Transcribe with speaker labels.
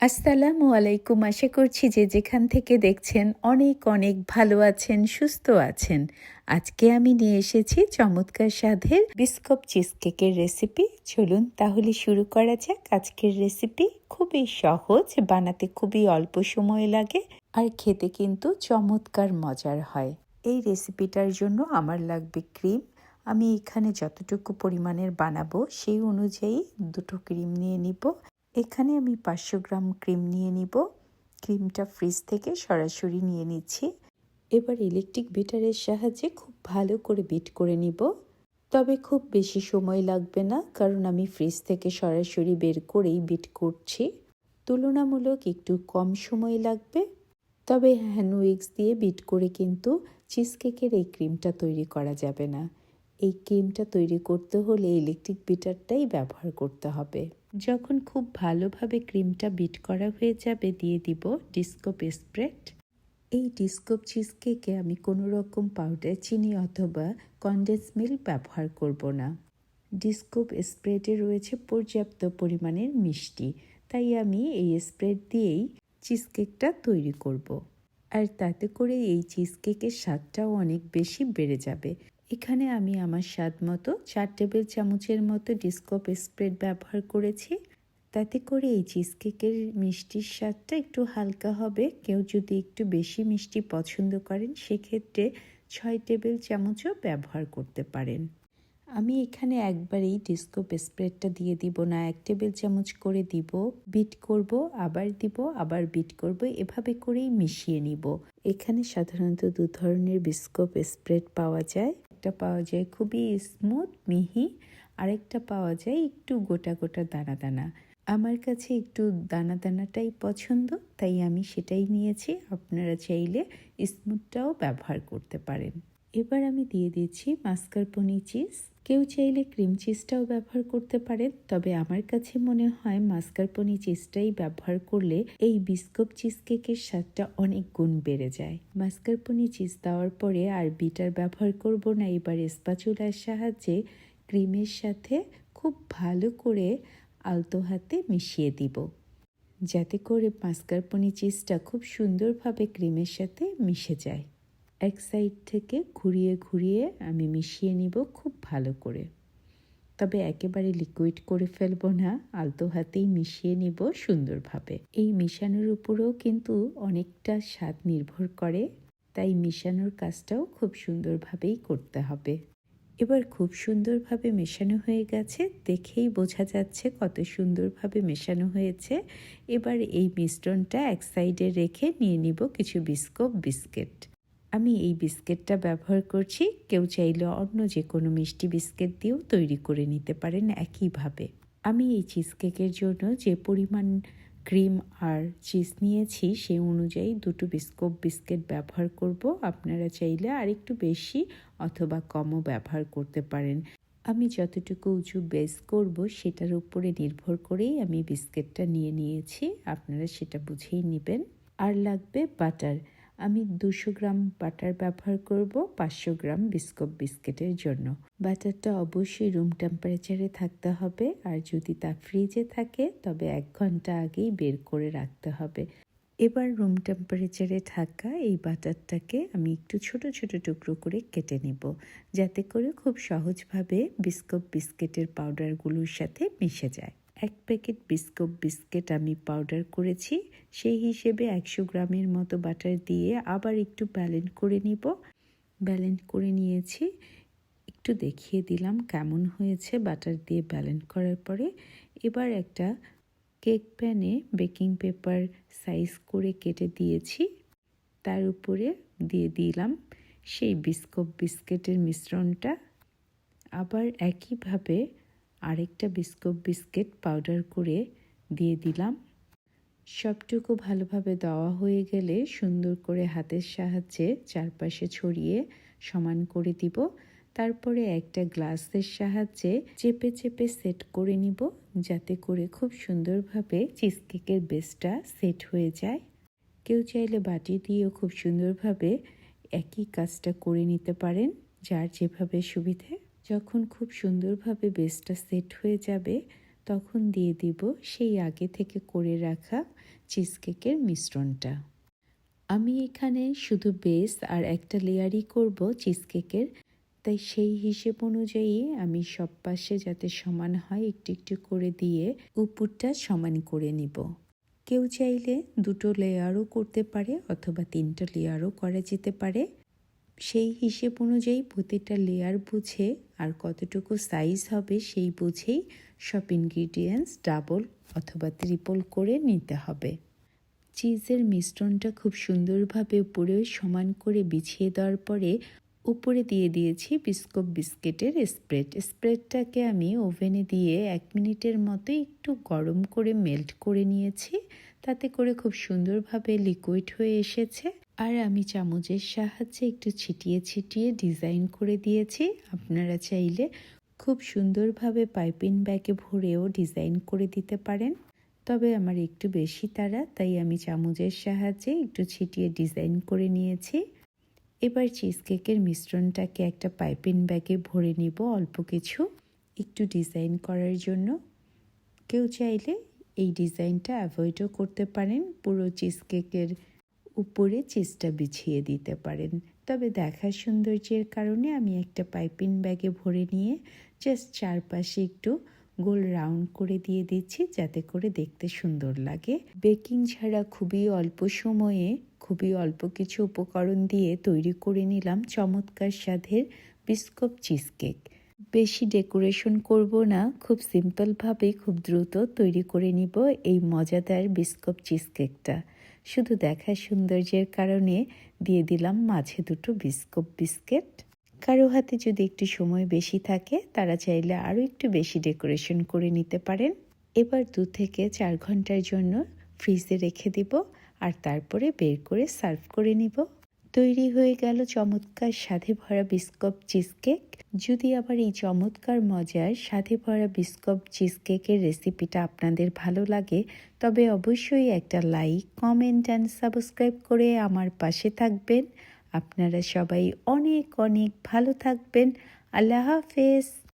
Speaker 1: আসসালামু আলাইকুম। আশা করছি যে যেখান থেকে দেখছেন অনেক অনেক ভালো আছেন, সুস্থ আছেন। আজকে আমি নিয়ে এসেছি চমৎকার স্বাদের বিস্কপ চিজ কেকের রেসিপি। চলুন তাহলে শুরু করা যাক। আজকের রেসিপি খুবই সহজ, বানাতে খুবই অল্প সময় লাগে আর খেতে কিন্তু চমৎকার মজার হয়। এই রেসিপিটার জন্য আমার লাগবে ক্রিম। আমি এখানে যতটুকু পরিমাণের বানাবো সেই অনুযায়ী দুটো ক্রিম নিয়ে নিব। এখানে আমি পাঁচশো গ্রাম ক্রিম নিয়ে নিব। ক্রিমটা ফ্রিজ থেকে সরাসরি নিয়ে নিচ্ছি। এবার ইলেকট্রিক বিটারের সাহায্যে খুব ভালো করে বিট করে নিব। তবে খুব বেশি সময় লাগবে না, কারণ আমি ফ্রিজ থেকে সরাসরি বের করেই বিট করছি। তুলনামূলক একটু কম সময় লাগবে। তবে হ্যান্ড উইক্স দিয়ে বিট করে কিন্তু চিজ কেকের এই ক্রিমটা তৈরি করা যাবে না। এই ক্রিমটা তৈরি করতে হলে ইলেকট্রিক বিটারটাই ব্যবহার করতে হবে। যখন খুব ভালোভাবে ক্রিমটা বিট করা হয়ে যাবে, দিয়ে দিব ডিস্কোপ স্প্রেড এই ডিস্কোপ চিজ কেকে আমি কোনো রকম পাউডার চিনি অথবা কন্ডেন্স মিল্ক ব্যবহার করব না। ডিস্কোপ স্প্রেডে রয়েছে পর্যাপ্ত পরিমাণের মিষ্টি, তাই আমি এই স্প্রেড দিয়েই চিজ কেকটা তৈরি করব। আর তাতে করে এই চিজ কেকের স্বাদটাও অনেক বেশি বেড়ে যাবে। এখানে আমি আমার স্বাদ মতো চার টেবিল চামচের মতো ডিস্কপ স্প্রেড ব্যবহার করেছি। তাতে করে এই চিজ কেকের মিষ্টির স্বাদটা একটু হালকা হবে। কেউ যদি একটু বেশি মিষ্টি পছন্দ করেন, সেক্ষেত্রে ছয় টেবিল চামচও ব্যবহার করতে পারেন। আমি এখানে একবারেই ডিস্কোপ স্প্রেডটা দিয়ে দিব না, এক টেবিল চামচ করে দিব, বিট করব, আবার দিব, আবার বিট করব, এভাবে করেই মিশিয়ে নিব। এখানে সাধারণত দু ধরনের বিস্কোপ স্প্রেড পাওয়া যায়। একটা পাওয়া যায় খুবই স্মুথ মিহি। আরেকটা পাওয়া যায় একটু গোটা গোটা দানা দানা। আমার কাছে একটু দানা দানাটাই পছন্দ, তাই আমি সেটাই নিয়েছি। আপনারা চাইলে স্মুথটাও ব্যবহার করতে পারেন। এবার আমি দিয়ে দিচ্ছি মাস্কারপনি চিজ। কেউ চাইলে ক্রিম চিজটাও ব্যবহার করতে পারেন, তবে আমার কাছে মনে হয় মাস্কারপনি চিজটাই ব্যবহার করলে এই বিস্কপ চিজ কেকের স্বাদটা অনেক গুণ বেড়ে যায়। মাস্কারপনি চিজ দেওয়ার পরে আর বিটার ব্যবহার করব না, এবার স্পাচুলার সাহায্যে ক্রিমের সাথে খুব ভালো করে আলতো হাতে মিশিয়ে দিব। যাতে করে মাস্কারপনি চিজটা খুব সুন্দরভাবে ক্রিমের সাথে মিশে যায়। এক সাইড থেকে ঘুরিয়ে ঘুরিয়ে আমি মিশিয়ে নিব খুব ভালো করে। তবে একেবারে লিকুইড করে ফেলব না, আলতো হাতেই মিশিয়ে নিব সুন্দরভাবে। এই মিশানোর উপরেও কিন্তু অনেকটা স্বাদ নির্ভর করে, তাই মিশানোর কাজটাও খুব সুন্দরভাবেই করতে হবে। এবার খুব সুন্দরভাবে মেশানো হয়ে গেছে, দেখেই বোঝা যাচ্ছে কত সুন্দরভাবে মেশানো হয়েছে। এবার এই মিশ্রণটা এক সাইডে রেখে নিয়ে নিব কিছু বিস্কোপ বিস্কিট। আমি এই বিস্কিটটা ব্যবহার করছি। কেউ চাইলে অন্য যে কোনো মিষ্টি বিস্কিট দিয়েও তৈরি করে নিতে পারেন একইভাবে। আমি এই চিজ কেকের জন্য যে পরিমাণ ক্রিম আর চিজ নিয়েছি সেই অনুযায়ী দুটো বিস্কোপ বিস্কিট ব্যবহার করব। আপনারা চাইলে আর একটু বেশি অথবা কমও ব্যবহার করতে পারেন। আমি যতটুকু উঁচু বেস করব, সেটার উপরে নির্ভর করেই আমি বিস্কিটটা নিয়ে নিয়েছি। আপনারা সেটা বুঝেই নেবেন। আর লাগবে বাটার। আমি দুশো গ্রাম বাটার ব্যবহার করব, পাঁচশো গ্রাম বিস্কুট বিস্কিটের জন্য। বাটারটা অবশ্যই রুম টেম্পারেচারে থাকতে হবে, আর যদি তা ফ্রিজে থাকে, তবে এক ঘণ্টা আগেই বের করে রাখতে হবে। এবার রুম টেম্পারেচারে থাকা এই বাটারটাকে আমি একটু ছোট ছোট টুকরো করে কেটে নেব, যাতে করে খুব সহজভাবে বিস্কুট বিস্কিটের পাউডারগুলোর সাথে মিশে যায়। এক প্যাকেট বিস্কুট বিস্কিট আমি পাউডার করেছি। সেই হিসেবে একশো গ্রামের মতো বাটার দিয়ে আবার একটু ব্যালেন্ড করে নিব। ব্যালেন্ড করে নিয়েছি। একটু দেখিয়ে দিলাম কেমন হয়েছে বাটার দিয়ে ব্যালেন্ড করার পরে। এবার একটা কেক প্যানে বেকিং পেপার সাইজ করে কেটে দিয়েছি। তার উপরে দিয়ে দিলাম সেই বিস্কুট বিস্কিটের মিশ্রণটা। আবার একইভাবে আরেকটা বিস্কুট, বিস্কিট পাউডার করে দিয়ে দিলাম। সবটুকু ভালোভাবে দেওয়া হয়ে গেলে সুন্দর করে হাতের সাহায্যে চারপাশে ছড়িয়ে সমান করে দিব। তারপরে একটা গ্লাসের সাহায্যে চেপে চেপে সেট করে নিব, যাতে করে খুব সুন্দরভাবে চিজকেকের বেসটা সেট হয়ে যায়। কেউ চাইলে বাটি দিয়েও খুব সুন্দরভাবে একই কাজটা করে নিতে পারেন, যার যেভাবে সুবিধে। যখন খুব সুন্দরভাবে বেসটা সেট হয়ে যাবে, তখন দিয়ে দিব সেই আগে থেকে করে রাখা চিজ কেকের মিশ্রণটা। আমি এখানে শুধু বেস আর একটা লেয়ারই করব চিজ কেকের তাই সেই হিসেব অনুযায়ী আমি সব পাশে যাতে সমান হয় একটু একটু করে দিয়ে উপরটা সমান করে নিব। কেউ চাইলে দুটো লেয়ারও করতে পারে অথবা তিনটা লেয়ারও করা যেতে পারে। সেই হিসেব অনুযায়ী প্রতিটা লেয়ার বুঝে আর কতটুকু সাইজ হবে সেই বুঝেই সব ইনগ্রিডিয়েন্টস ডাবল অথবা ত্রিপল করে নিতে হবে। চিজের মিশ্রণটা খুব সুন্দরভাবে উপরে সমান করে বিছিয়ে দেওয়ার পরে উপরে দিয়ে দিয়েছি বিস্কুট বিস্কিটের স্প্রেড স্প্রেডটাকে আমি ওভেনে দিয়ে এক মিনিটের মতো একটু গরম করে মেল্ট করে নিয়েছি। তাতে করে খুব সুন্দরভাবে লিকুইড হয়ে এসেছে। আর আমি চামচের সাহায্যে একটু ছিটিয়ে ছিটিয়ে ডিজাইন করে দিয়েছি। আপনারা চাইলে খুব সুন্দরভাবে পাইপিং ব্যাগে ভরেও ডিজাইন করে দিতে পারেন। তবে আমার একটু বেশি তারা তাই আমি চামচের সাহায্যে একটু ছিটিয়ে ডিজাইন করে নিয়েছি। এবার চিজ কেকের মিশ্রণটাকে একটা পাইপিং ব্যাগে ভরে নিব অল্প কিছু। একটু ডিজাইন করার জন্য কেউ চাইলে এই ডিজাইনটা অ্যাভয়েডও করতে পারেন। পুরো চিজ কেকের উপরে চিজটা বিছিয়ে দিতে পারেন। তবে দেখার সৌন্দর্যের কারণে আমি একটা পাইপিং ব্যাগে ভরে নিয়ে জাস্ট চারপাশে একটু গোল রাউন্ড করে দিয়ে দিচ্ছি যাতে করে দেখতে সুন্দর লাগে। বেকিং ছাড়া খুবই অল্প সময়ে খুবই অল্প কিছু উপকরণ দিয়ে তৈরি করে নিলাম চমৎকার স্বাদের বিস্কুট চিজ কেক বেশি ডেকোরেশন করব না, খুব সিম্পলভাবে খুব দ্রুত তৈরি করে নিব এই মজাদার বিস্কুট চিজ কেকটা শুধু দেখা সৌন্দর্যের কারণে দিয়ে দিলাম মাঝে দুটো বিস্কুট বিস্কিট। কারও হাতে যদি একটু সময় বেশি থাকে, তারা চাইলে আরও একটু বেশি ডেকোরেশন করে নিতে পারেন। এবার দু থেকে চার ঘণ্টার জন্য ফ্রিজে রেখে দিব আর তারপরে বের করে সার্ভ করে নিব। তৈরি হয়ে গেল চমৎকার স্বাদে ভরা বিস্কপ চিজ কেক যদি আবার এই চমৎকার মজার স্বাদে ভরা বিস্কপ চিজ কেকের রেসিপিটা আপনাদের ভালো লাগে, তবে অবশ্যই একটা লাইক, কমেন্ট অ্যান্ড সাবস্ক্রাইব করে আমার পাশে থাকবেন। আপনারা সবাই অনেক অনেক ভালো থাকবেন। আল্লাহ হাফেজ।